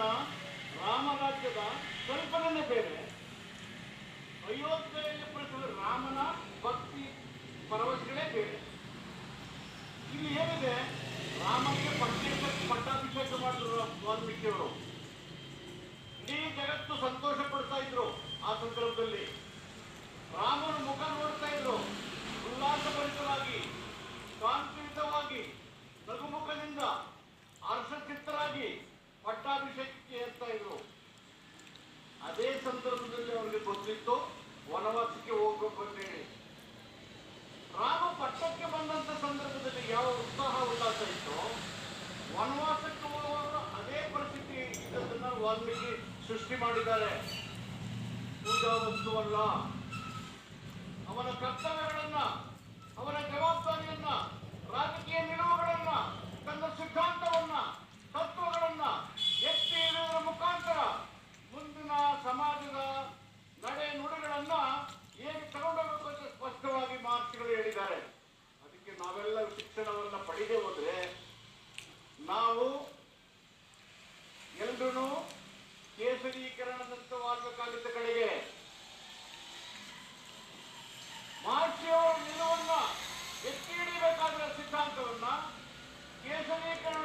ರಾಮರಾಜ್ಯದ ಕಲ್ಪನೆ ಬೇರೆ. ಅಯೋಧ್ಯೆಯಲ್ಲಿ ಪ್ರತಿಗಳು ರಾಮನ ಭಕ್ತಿ ಪರವಶಗಳೇ ಬೇರೆ. ಇಲ್ಲಿ ಏನಿದೆ? ರಾಮನಿಗೆ ಪಟ್ಟೇಶ ಪಟ್ಟಾಭಿಷೇಕ ಮಾಡಿದ್ರು ವಾಲ್ಮೀಕಿಯವರು. ಇಡೀ ಜಗತ್ತು ಸಂತೋಷ ಪಡ್ತಾ ಇದ್ರು ಆ ಸಂದರ್ಭದಲ್ಲಿ. ರಾಮನ ಮುಖ ನೋಡ್ತಾ ಅವರಿಗೆ ಗೊತ್ತಿತ್ತು, ವನವಾಸಕ್ಕೆ ಹೋಗ್ಬೇಕು ಅಂತ ಹೇಳಿ. ರಾಮ ಪಟ್ಟಕ್ಕೆ ಬಂದಂತ ಸಂದರ್ಭದಲ್ಲಿ ಯಾವ ಉತ್ಸಾಹ, ಉಲ್ಲಾಸ ಇತ್ತು, ವನವಾಸಕ್ಕೆ ಹೋಗುವಾಗ ಅದೇ ಪರಿಸ್ಥಿತಿ ಇದ್ದದನ್ನ ವಾಲ್ಮೀಕಿ ಸೃಷ್ಟಿ ಮಾಡಿದ್ದಾರೆ. ಪೂಜಾ ವಸ್ತುವಲ್ಲ ಅವನ ಕರ್ತವ್ಯಗಳನ್ನ, ಅವನ ಜವಾಬ್ದಾರಿಯನ್ನ ರಾಜಕೀಯ ನಿಲುವುಗಳನ್ನ ಇದ್ದಾರೆ ಅದಕ್ಕೆ ನಾವೆಲ್ಲ ಶಿಕ್ಷಣವನ್ನ ಪಡೆದೇ ಹೋದ್ರೆ ನಾವು ಎಲ್ರೂ ಕೇಸರೀಕರಣದಂತವಾಗಬೇಕಾಗಿದ್ದ ಕಡೆಗೆ. ಮಾರ್ಕ್ಸಿಯವರ ನಿಲುವನ್ನ ಎತ್ತಿ ಹಿಡಿಬೇಕಾದ ಸಿದ್ಧಾಂತವನ್ನ ಕೇಸರೀಕರಣ